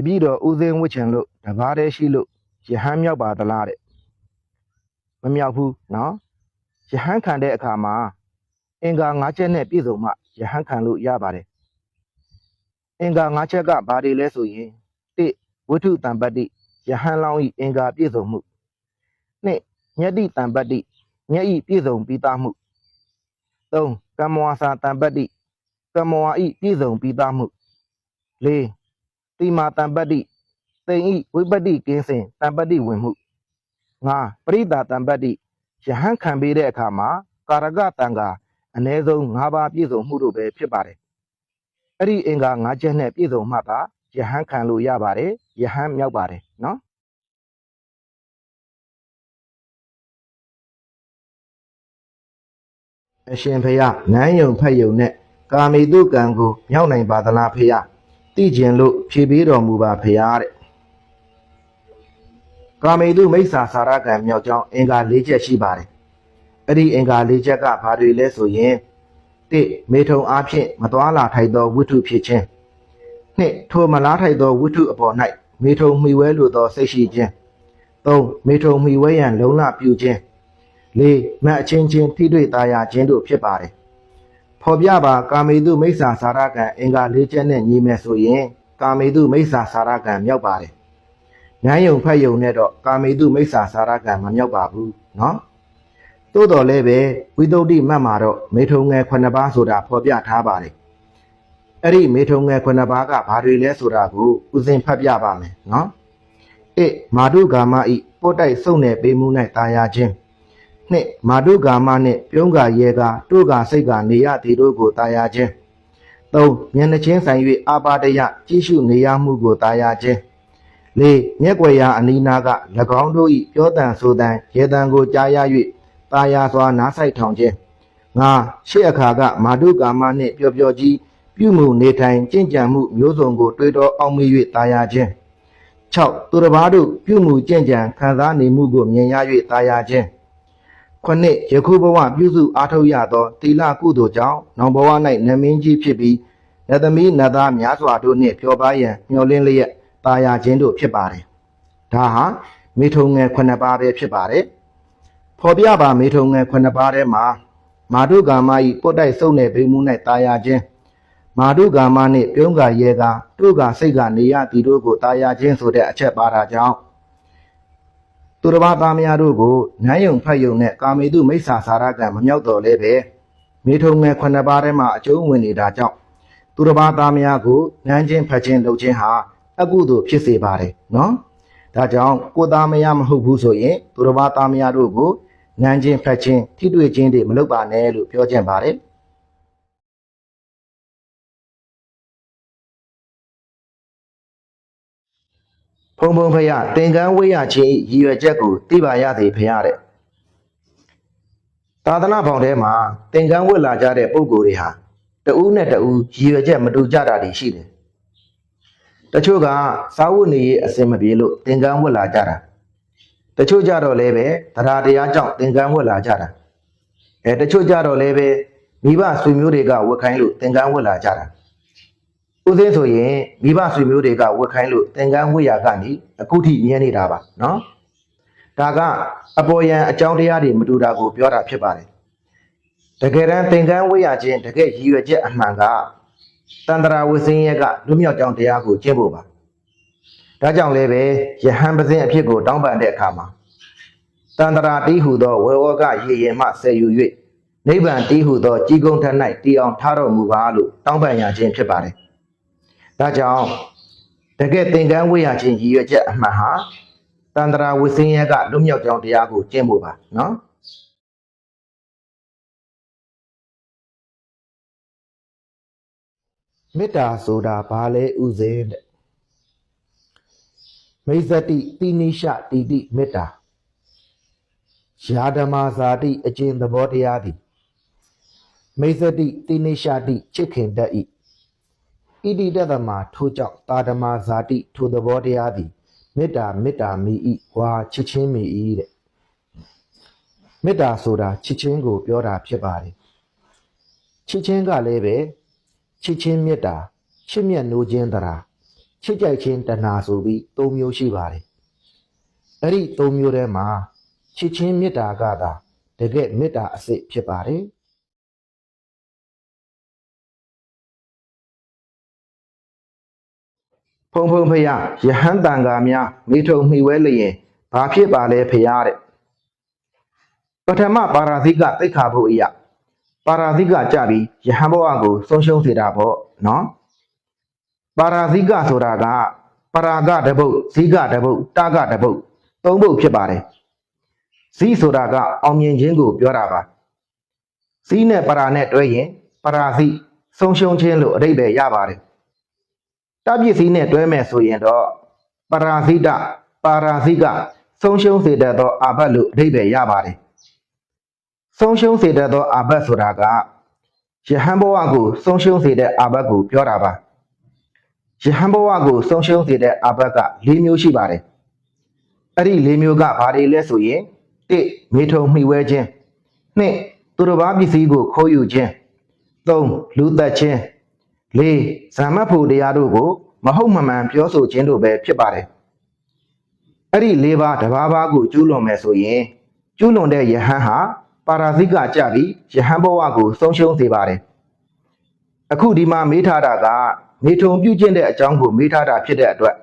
တပည့်တော်ဦးစင်းဝစ်ချင်လို့တပါးတည်းရှိလို့ယဟန်မြောက်ပါသလားတဲ့မမြောက်ဘူးနော်ယဟန်ခံတဲ့အခါမှာအင်္ဂါ၅ချက်နဲ့ပြည့်စုံမှယဟန်ခံလို့ရပါတယ်အင်္ဂါ၅ချက်ကဘာတွေလဲဆိုရင်၁ဝိထုတံပတ္တိယဟန်လောင်းဤအင်္ဂါပြည့်စုံမှု၂ညတ္တိတံပတ္တိညဤပြည့်စုံပြီးသားမှု၃ကမ္မဝါစာတံပတ္တိကမ္မဝါဤပြည့်စုံပြီးသားမှု၄ တိမာတံပတ္တိသိင်ဤဝိပတ္တိကင်းစင်တံပတ္တိဝင်မှု၅ပရိဒါတံပတ္တိယဟန်ခံပေးတဲ့အခါမှာကာရကတံဃာအ ਨੇ ဆုံး၅ပါးပြည့်စုံမှုတို့ပဲဖြစ်ပါတယ်အဲ့ဒီအင်္ဂါ၅ချက်နဲ့ပြည့်စုံမှသာယဟန်ခံလို့ရပါတယ်ယဟန်မြောက်ပါတယ်နော်အရှင်ဖေယနန်းယုံဖက်ယုံနဲ့ကာမီတုကံကိုမြောက်နိုင်ပါသလားဖေယ သိကျင်လို့ဖြေပေးတော်မူပါဖေယတဲ့ကာမီတုမိစ္ဆာစာရကံမြောက်ကြောင်းအင်္ဂါ၄ချက်ရှိပါတယ်အဲ့ဒီအင်္ဂါ၄ချက်ကဘာတွေလဲဆိုရင်၁မေထုံအားဖြင့်မသွာလာထိုက်သောဝိတ္ထုဖြစ်ခြင်း၂ထိုမလားထိုက်သောဝိတ္ထုအပေါ်၌မေထုံမှီဝဲလိုသောစိတ်ရှိခြင်း၃မေထုံမှီဝဲရန်လုံလပြုခြင်း၄မတ်အချင်းချင်းထိတွေ့သားရခြင်းတို့ဖြစ်ပါတယ် ဖော်ပြပါကာမေတုမိစ္ဆာစာရကံအင်္ဂါ၄ချက်နဲ့ညီမယ်ဆိုရင်ကာမေတုမိစ္ဆာစာရကံမြောက်ပါတယ်။ဉာဏ်ယုံဖတ်ယုံနဲ့တော့ကာမေတုမိစ္ဆာစာရကံမမြောက်ပါဘူးနော်။သို့တော်လည်းပဲဝိသုဒ္ဓိမတ်မှာတော့မေထုံငယ်9ပါးဆိုတာဖော်ပြထားပါတယ်။အဲ့ဒီမေထုံငယ်9ပါးကဘာတွေလဲဆိုတာကိုဥစဉ်ဖတ်ပြပါမယ်နော်။၁မာတုဂါမဤပို့တိုက်စုံနယ်ပေးမှု၌တာယာခြင်း နှစ်မာတုဂါမနှင့်ပြုံးကာရဲကာတို့ကာစိတ်ကနေရသည်တို့ကိုတာယာခြင်းသုံးမျက်နှချင်းဆိုင်၍အာပါတယကြည့်ရှုနေရမှုကိုတာယာခြင်းလေးမျက်ွယ်ရာအနီးနားက၎င်းတို့၏ပြောတန်ဆိုတန်ရေတံကိုကြားရ၍တာယာစွာနားဆိုင်ထောင်ခြင်းငါရှေ့အခါကမာတုဂါမနှင့်ပျော်ပျော်ကြီးပြုမှုနေထိုင်ကြင်ကြံမှုမျိုးစုံကိုတွေးတောအောင်မေ့၍တာယာခြင်း6သူတစ်ပါးတို့ပြုမှုကြင်ကြံခံစားနေမှုကိုမြင်ရ၍တာယာခြင်း ခုနှစ်ယခုဘဝပြုစုအားထုတ်ရသောတီလကုသိုလ်ကြောင့်နောင်ဘဝ၌နမင်းကြီးဖြစ်ပြီးနတ်သမီးနတ်သားများစွာတို့နှင့်ပြောပါရန်မျှော်လင့်လျက်တာယာခြင်းတို့ဖြစ်ပါတယ်။ဒါဟာမေထုံငယ်ခုနှစ်ပါးပဲဖြစ်ပါတယ်။ဖော်ပြပါမေထုံငယ်ခုနှစ်ပါးထဲမှာမာတုကာမဤပုတ်တိုက်စုံတဲ့ဘေးမှု၌တာယာခြင်းမာတုကာမနှင့်ပြုံးကာရဲကာတို့ကာစိတ်ကနေရသည်တို့ကိုတာယာခြင်းဆိုတဲ့အချက်ပါတာကြောင့် သူတစ်ပါးသားများတို့ကိုနန်းယုံဖတ်ယုံနဲ့ကာမေတုမိစ္ဆာစာရကံမမြောက်တော်လဲပဲမိထုံငယ်ခုနှစ်ပါးထဲမှာအကျုံးဝင်နေတာကြောင့်သူတစ်ပါးသားများကိုနန်းချင်းဖတ်ခြင်းလုပ်ခြင်းဟာအကုသိုလ်ဖြစ်စေပါတယ်နော်ဒါကြောင့်ကိုသားမယားမဟုတ်ဘူးဆိုရင်သူတစ်ပါးသားများတို့ကိုနန်းချင်းဖတ်ခြင်းထိတွေ့ခြင်းတွေမလုပ်ပါနဲ့လို့ပြောကြင်ပါတယ် ဖုံဖုံဖရသင်္ကန်းဝေးရခြင်းဤရည်ရွယ်ချက်ကိုသိပါရသည်ဖရတဲ့သာသနာဖောင်ထဲမှာသင်္ကန်းဝတ်လာကြတဲ့ပုံကိုယ်တွေဟာတဦးနဲ့တဦးရည်ရွယ်ချက်မတူကြတာတွေရှိတယ်တချို့ကစာဝတ်နေရေးအစင်မပြေလို့သင်္ကန်းဝတ်လာကြတာတချို့ကြတော့လည်းပဲတရားတရားကြောင့်သင်္ကန်းဝတ်လာကြတာအဲတချို့ကြတော့လည်းပဲမိဘဆွေမျိုးတွေကဝတ်ခိုင်းလို့သင်္ကန်းဝတ်လာကြတာ ဦးသိန်းဆိုရင်မိဘဆွေမျိုးတွေကဝတ်ခိုင်းလို့သင်္ကန်းဝတ်ရကနေအခုထိမြင်နေတာပါနော်ဒါကအပေါ်ယံအကြောင်းတရားတွေမတူတာကိုပြောတာဖြစ်ပါတယ်တကယ်တမ်းသင်္ကန်းဝတ်ရခြင်းတကယ်ရည်ရွယ်ချက်အမှန်ကတန္တရာဝစင်းရဲ့ကလွတ်မြောက်ကြောင်းတရားကိုကျင့်ဖို့ပါဒါကြောင့်လည်းပဲယဟန်ပဇင်းအဖြစ်ကိုတောင်းပန်တဲ့အခါမှာတန္တရာတီးဟုသောဝေဝကရေရင်မှဆယ်ယူ၍နိဗ္ဗာန်တီးဟုသောကြီးကုန်းထက်၌တည်အောင်ထားတော်မူပါလို့တောင်းပန်ရခြင်းဖြစ်ပါတယ် ဒါကြောင့်တကယ်သင်္ကန်းဝတ်ရခြင်းရည်ရွယ်ချက်အမှန်ဟာတန္တရာဝစင်းရဲ့ကလွတ်မြောက်ကြောင်းတရားကိုကျင့်ဖို့ပါနော်မေတ္တာဆိုတာဘာလဲဥစဉ်တဲ့မိစ္ဆတိတိနိရှတိတိမေတ္တာယာဓမ္မာဇာတိအကျင့်သဘောတရားသည်မိစ္ဆတိတိနိရှတိချစ်ခင်တတ်၏ ဣတိတတမထိုးကြောင့်တာဓမ္မာဇာတိထိုသဘောတရားသည်မေတ္တာမေတ္တာမိ၏ဝါချစ်ချင်းမိ၏တဲ့မေတ္တာဆိုတာချစ်ချင်းကို ပြောတာဖြစ်ပါတယ်ချစ်ချင်းကလည်းပဲချစ်ချင်းမေတ္တာချစ်မြတ်နိုးခြင်းတရာချစ်ကြိုက်ခြင်းတဏှာဆိုပြီး၃မျိုးရှိပါတယ်အဲ့ဒီ၃မျိုးထဲမှာချစ်ချင်းမေတ္တာကသာတကယ်မေတ္တာအစစ်ဖြစ်ပါတယ် ဖုံဖုံဖရယဟန်တန်ဃာများမိထုံမှီဝဲလျင်ဘာဖြစ်ပါလဲဖရာတဲ့ပထမပါရာဇိကသိက္ခာပုအယပါရာဇိကကြပြီးယဟန်ဘဝကိုဆုံးရှုံးစေတာပေါ့နော်ပါရာဇိကဆိုတာကပရာဂတပုတ်ဇိကတပုတ်တာဂတပုတ်သုံးပုတ်ဖြစ်ပါတယ်ဇိဆိုတာကအောင်မြင်ခြင်းကိုပြောတာပါဇိနဲ့ပရာနဲ့တွဲရင်ပရာဇိဆုံးရှုံးခြင်းလို့အဓိပ္ပာယ်ရပါတယ် တပစ္စည်းနဲ့တွဲမယ်ဆိုရင်တော့ပရာဇိတပါရာဇိကဆုံးရှုံးစေတတ်သောအာဘတ်လို့အဓိပ္ပာယ်ရပါတယ်ဆုံးရှုံးစေတတ်သောအာဘတ်ဆိုတာကယဟန်ဘဝကိုဆုံးရှုံးစေတဲ့အာဘတ်ကိုပြောတာပါယဟန်ဘဝကိုဆုံးရှုံးစေတဲ့အာဘတ်က၄မျိုးရှိပါတယ်အဲ့ဒီ၄မျိုးကဘာတွေလဲဆိုရင်၁မေထုံမှီဝဲခြင်း၂သူတစ်ပါးပစ္စည်းကိုခိုးယူခြင်း၃လူသက်ခြင်း ၄ဇာမတ်ဖို့တရားတို့ကို မဟုတ်မမှန်ပြောဆိုခြင်းတို့ပဲဖြစ်ပါတယ်အဲ့ဒီ၄ပါးတစ်ပါးပါးကိုကျူးလွန်မယ်ဆိုရင်ကျူးလွန်တဲ့ယဟန်ဟာပါရာဇိကကြပြီးယဟန်ဘဝကိုဆုံးရှုံးစေပါတယ်အခုဒီမှာမေးထားတာကမေထုံပြုကျင့်တဲ့အကြောင်းကိုမေးထားတာဖြစ်တဲ့အတွက်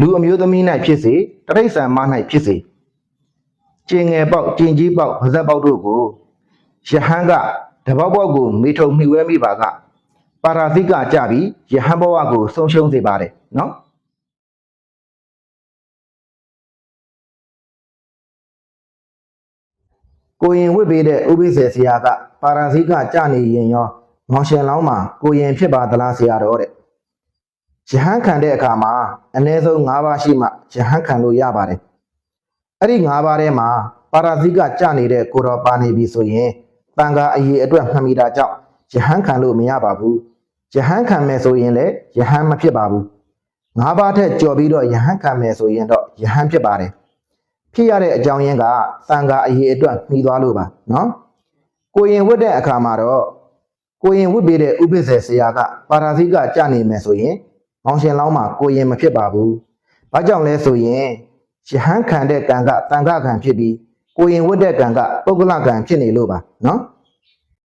လူအမျိုးသမီး၌ဖြစ်စေတရိษံမ၌ဖြစ်စေကျင်ငယ်ပေါက်ကျင်ကြီးပေါက်ပါဇက်ပေါက်တို့ကိုယဟန်ကတပေါက်ပေါက်ကိုမေထုံမှီဝဲမိပါက ပါရာဇိကကြပြီးယဟန်ဘဝကိုဆုံးရှုံးစေပါတယ်နော်ကိုရင်ဝစ်ပေးတဲ့ဥပိ္ပစေဆရာကပါရာဇိကကြနေရင်ရောမောင်ရှင်လောင်းမှာကိုရင်ဖြစ်ပါသလားဆရာတော်တဲ့ယဟန်ခံတဲ့အခါမှာအ ਨੇ ဆုံး၅ပါးရှိမှယဟန်ခံလို့ရပါတယ်အဲ့ဒီ၅ပါးထဲမှာပါရာဇိကကြနေတဲ့ကိုတော်ပါနေပြီဆိုရင်တန်ခါအရေးအတွက်မှတ်မိတာကြောင့် ယဟန်ခံလို့မရပါဘူးယဟန်ခံမယ်ဆိုရင်လည်းယဟန်မဖြစ်ပါဘူး၅ပါးထက်ကျော်ပြီးတော့ယဟန်ခံမယ်ဆိုရင်တော့ယဟန်ဖြစ်ပါတယ်ဖြစ်ရတဲ့အကြောင်းရင်းကတန်ခါအရေးအတွက်မှီသွားလို့ပါနော်ကိုရင်ဝတ်တဲ့အခါမှာတော့ကိုရင်ဝတ်ပေးတဲ့ဥပ္ပစ္စေဆရာကပါရာဇိကကြနေမယ်ဆိုရင်မောင်ရှင်လောင်းမှာကိုရင်မဖြစ်ပါဘူးဘာကြောင့်လဲဆိုရင်ယဟန်ခံတဲ့ကံကတန်ခါကံဖြစ်ပြီးကိုရင်ဝတ်တဲ့ကံကပုဂ္ဂလကံဖြစ်နေလို့ပါနော်